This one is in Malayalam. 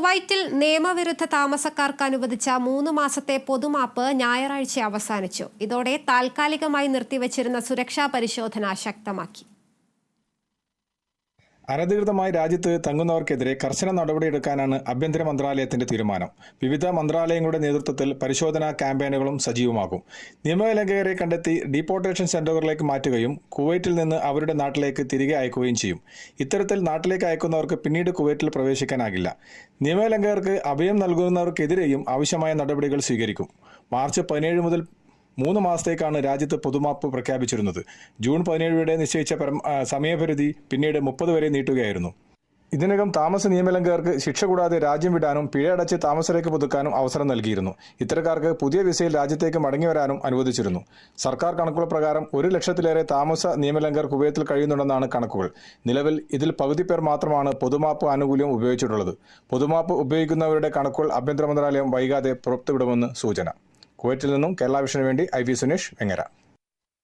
കുവൈറ്റിൽ നിയമവിരുദ്ധ താമസക്കാർക്ക് അനുവദിച്ച മൂന്ന് മാസത്തെ പൊതുമാപ്പ് ഞായറാഴ്ച അവസാനിച്ചു. ഇതോടെ താൽക്കാലികമായി നിർത്തിവച്ചിരുന്ന സുരക്ഷാ പരിശോധന ശക്തമാക്കി. അനധികൃതമായി രാജ്യത്ത് തങ്ങുന്നവർക്കെതിരെ കർശന നടപടിയെടുക്കാനാണ് ആഭ്യന്തര മന്ത്രാലയത്തിന്റെ തീരുമാനം. വിവിധ മന്ത്രാലയങ്ങളുടെ നേതൃത്വത്തിൽ പരിശോധനാ ക്യാമ്പയിനുകളും സജീവമാകും. നിയമലംഘകരെ കണ്ടെത്തി ഡീപ്പോർട്ടേഷൻ സെന്ററുകളിലേക്ക് മാറ്റുകയും കുവൈറ്റിൽ നിന്ന് അവരുടെ നാട്ടിലേക്ക് തിരികെ അയക്കുകയും ചെയ്യും. ഇത്തരത്തിൽ നാട്ടിലേക്ക് അയക്കുന്നവർക്ക് പിന്നീട് കുവൈറ്റിൽ പ്രവേശിക്കാനാകില്ല. നിയമലംഘകർക്ക് അഭയം നൽകുന്നവർക്കെതിരെയും ആവശ്യമായ നടപടികൾ സ്വീകരിക്കും. മാർച്ച് പതിനേഴ് മുതൽ മൂന്ന് മാസത്തേക്കാണ് രാജ്യത്ത് പൊതുമാപ്പ് പ്രഖ്യാപിച്ചിരുന്നത്. ജൂൺ പതിനേഴ് നിശ്ചയിച്ച പരം- സമയപരിധി പിന്നീട് മുപ്പത് വരെ നീട്ടുകയായിരുന്നു. ഇതിനകം താമസ നിയമലംഘകർക്ക് ശിക്ഷ കൂടാതെ രാജ്യം വിടാനും പിഴ അടച്ച് താമസരേഖ പുതുക്കാനും അവസരം നൽകിയിരുന്നു. ഇത്തരക്കാർക്ക് പുതിയ വിസയിൽ രാജ്യത്തേക്ക് മടങ്ങിവരാനും അനുവദിച്ചിരുന്നു. സർക്കാർ കണക്കുകൾ പ്രകാരം ഒരു ലക്ഷത്തിലേറെ താമസ നിയമലംഘകർ കുവൈത്തിൽ കഴിയുന്നുണ്ടെന്നാണ് കണക്കുകൾ. നിലവിൽ ഇതിൽ പകുതി പേർ മാത്രമാണ് പൊതുമാപ്പ് ആനുകൂല്യം ഉപയോഗിച്ചിട്ടുള്ളത്. പൊതുമാപ്പ് ഉപയോഗിക്കുന്നവരുടെ കണക്കുകൾ ആഭ്യന്തര മന്ത്രാലയം വൈകാതെ പുറത്തുവിടുമെന്ന് സൂചന. കുവൈറ്റിൽ നിന്നും കേരള വിഷന് വേണ്ടി ഐ വി സുനേഷ് വെങ്ങര.